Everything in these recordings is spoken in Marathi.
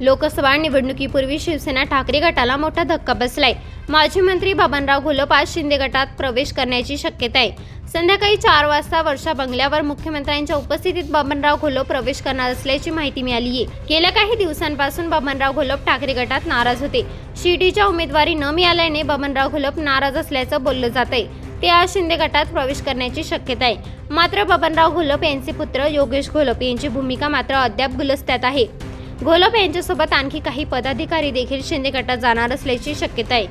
लोकसभा निवडणुकीपूर्वी शिवसेना ठाकरे गटाला मोठा धक्का बसलाय. माजी मंत्री बबनराव घोलप आज शिंदे गटात प्रवेश करण्याची शक्यता आहे. संध्याकाळी चार वाजता वर्षा बंगल्यावर मुख्यमंत्र्यांच्या उपस्थितीत बबनराव घोलप प्रवेश करणार असल्याची माहिती मिळाली आहे गेल्या काही दिवसांपासून बबनराव घोलप ठाकरे गटात नाराज होते. शिर्डीच्या उमेदवारी न मिळाल्याने बबनराव घोलप नाराज असल्याचं बोललं जात आहे ते आज शिंदे गटात प्रवेश करण्याची शक्यता आहे. मात्र बबनराव घोलप यांचे पुत्र योगेश घोलप यांची भूमिका मात्र अद्याप गुलस्त्यात आहे. घोलप यांच्यासोबत आणखी काही पदाधिकारी देखील शिंदे गटात जाणार असल्याची शक्यता आहे.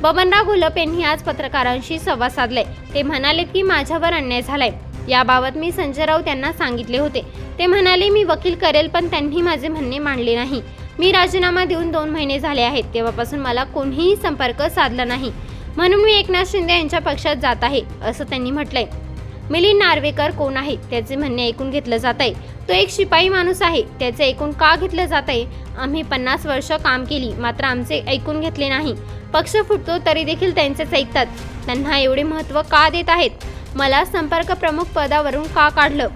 बबनराव घोलप यांनी आज पत्रकारांशी संवाद साधलाय ते म्हणालेत की माझ्यावर अन्याय झालाय. याबाबत मी संजय राऊत यांना सांगितले होते. ते म्हणाले मी वकील करेल पण त्यांनी माझे म्हणणे मांडले नाही. मी राजीनामा देऊन दोन महिने झाले आहेत. तेव्हापासून मला कोणीही संपर्क साधला नाही. म्हणून मी एकनाथ शिंदे यांच्या पक्षात जात आहे असं त्यांनी म्हटलंय. मिलिंद नार्वेकर कोण आहे त्याचे म्हणणे ऐकून घेतलं जात आहे. तो एक शिपाई माणूस आहे त्याचे ऐकून का घेतलं जात आहे? आम्ही पन्नास वर्ष काम केली मात्र आमचे ऐकून घेतले नाही. पक्ष फुटतो तरी देखील त्यांचेच ऐकतात. त्यांना एवढे महत्त्व का देत आहेत? मला संपर्क प्रमुख पदावरून का काढलं?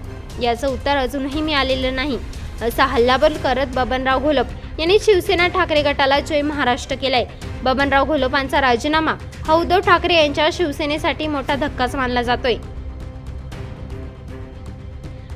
याचं उत्तर अजूनही मिळालेलं नाही. असा हल्लाबोल करत बबनराव घोलप यांनी शिवसेना ठाकरे गटाला जय महाराष्ट्र केलाय. बबनराव घोलपांचा राजीनामा हा उद्धव ठाकरे यांच्या शिवसेनेसाठी मोठा धक्काच मानला जातोय.